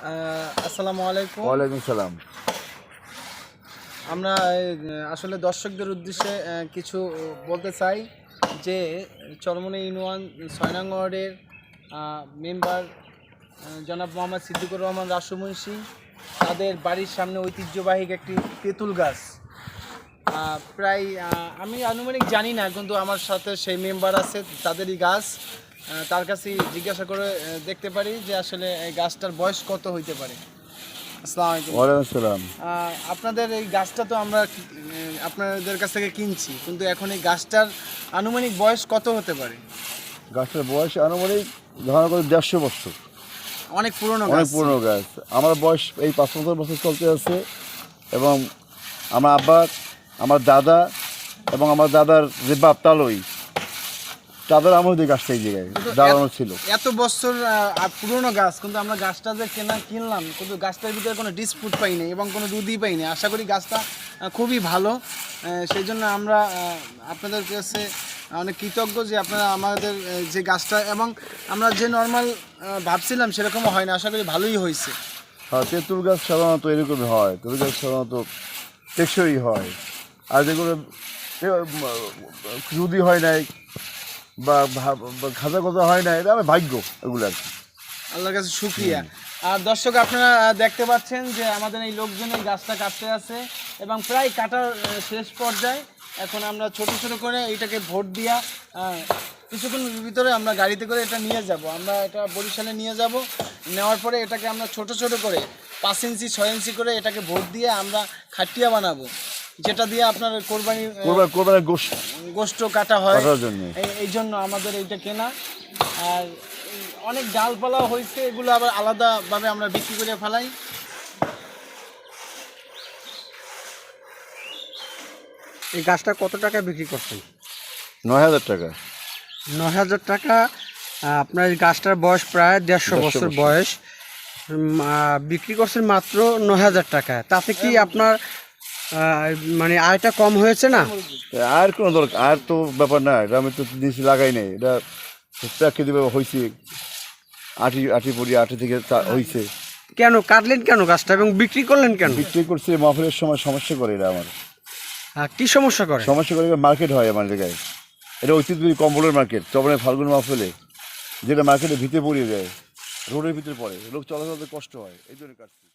আসসালামু আলাইকুম। ওয়ালাইকুম সালাম। আমরা আসলে দর্শকদের উদ্দেশ্যে কিছু বলতে চাই যে চরমনে ইউনিয়ন ছয় নং ওয়ার্ডের মেম্বার জনাব মোহাম্মদ সিদ্দিকুর রহমান রাসমুন্সি তাদের বাড়ির সামনে ঐতিহ্যবাহী একটি তেঁতুল গাছ। প্রায় আমি আনুমানিক জানি না কিন্তু আমার সাথে সেই মেম্বার আছে তাদেরই গাছ। তার কাছে জিজ্ঞাসা করে দেখতে পারি যে আসলে এই গাছটার বয়স কত হইতে পারে। আসসালামু আপনাদের এই গাছটা তো আমরা আপনাদের কাছ থেকে কিনছি কিন্তু এখন এই গাছটার আনুমানিক বয়স কত হতে পারে? গাছটার বয়স আনুমানিক ধারণা করে দেড়শো বছর। অনেক পুরনো অনেক পুরনো গাছ। আমার বয়স এই পাঁচ পঞ্চাশ বছর চলতে আছে এবং আমার আব্বা আমার দাদা এবং আমার দাদার যে বাপ তালই তাদের আমার দিয়ে গাছটা এই জায়গায় দাঁড়ানো ছিল। এত বছর পুরনো গাছ কিন্তু আমরা গাছটা যে কেনা কিনলাম কিন্তু গাছটার ভিতরে কোনো ডিসপুট পাইনি এবং কোনো দুধই পাইনি আশা করি গাছটা খুবই ভালো। সেই জন্য আমরা আপনাদের কাছে অনেক কৃতজ্ঞ যে আপনারা আমাদের যে গাছটা এবং আমরা যে নর্মাল ভাবছিলাম সেরকমও হয় না। আশা করি ভালোই হয়েছে। হ্যাঁ তেঁতুল গাছ সাধারণত এরকমই হয়। তেঁতুল গাছ সাধারণত টেকসই হয়। আর যেগুলো যদি হয় নাই বা খাজা কথা হয় না, এটা ভাগ্য, এগুলো আর কি। আল্লাহর কাছে শুক্রিয়া। আর দর্শক, আপনারা দেখতে পাচ্ছেন যে আমাদের এই লোকজন এই গাছটা কাটতে আছে এবং প্রায় কাটার শেষ পর্যায়ে এখন আমরা ছোট ছোট করে এইটাকে ভোট দিয়া কিছুক্ষণ ভিতরে আমরা গাড়িতে করে এটা নিয়ে যাব। আমরা এটা বরিশালে নিয়ে যাব। নেওয়ার পরে এটাকে আমরা ছোট ছোট করে পাঁচ ইঞ্চি, ছয় ইঞ্চি করে এটাকে ভোট দিয়ে আমরা খাটিয়া বানাবো। যেটা দিয়ে আপনার কোরবানি কোরবান কোরবানের গোষ্ঠ গোস্ত কাটা হয়। কাটার জন্য। এই- জন্য আমাদের এইটা কেনা। আর অনেক ডালপালা হয়েছে এগুলো আবার আলাদাভাবে আমরা বিক্রি করে ফেলাই। এই গাছটা কত টাকা বিক্রি করছেন? নয় হাজার টাকা। নয় হাজার টাকা। আপনার এই গাছটার বয়স প্রায় দেড়শো বছর। বয়স। বিক্রি করছেন মাত্র নয় হাজার টাকা তাতে কি আপনার মানে আয়টা কম হয়েছে না? আর কোনো দরকার আর তো ব্যাপার না এটা আমি তো জিনিস লাগাই নাই এটা প্রাকৃতিকভাবে হয়েছে আটি আটি পড়ি আটি থেকে তা- হয়েছে। কেন কাটলেন কেন গাছটা এবং বিক্রি করলেন কেন? বিক্রি করছে মাহফিলের সময় সমস্যা করে এটা আমার। কি সমস্যা করে? সমস্যা করে মার্কেট হয় আমার জায়গায়। এটা ঐতিহ্যবাহী কম্বলের মার্কেট চবনে ফাল্গুন মাহফিলে যেটা মার্কেটে ভিতরে পড়িয়ে যায় রোডের ভিতরে পড়ে লোক চলাচলতে কষ্ট হয় এই জন্য কাটছে।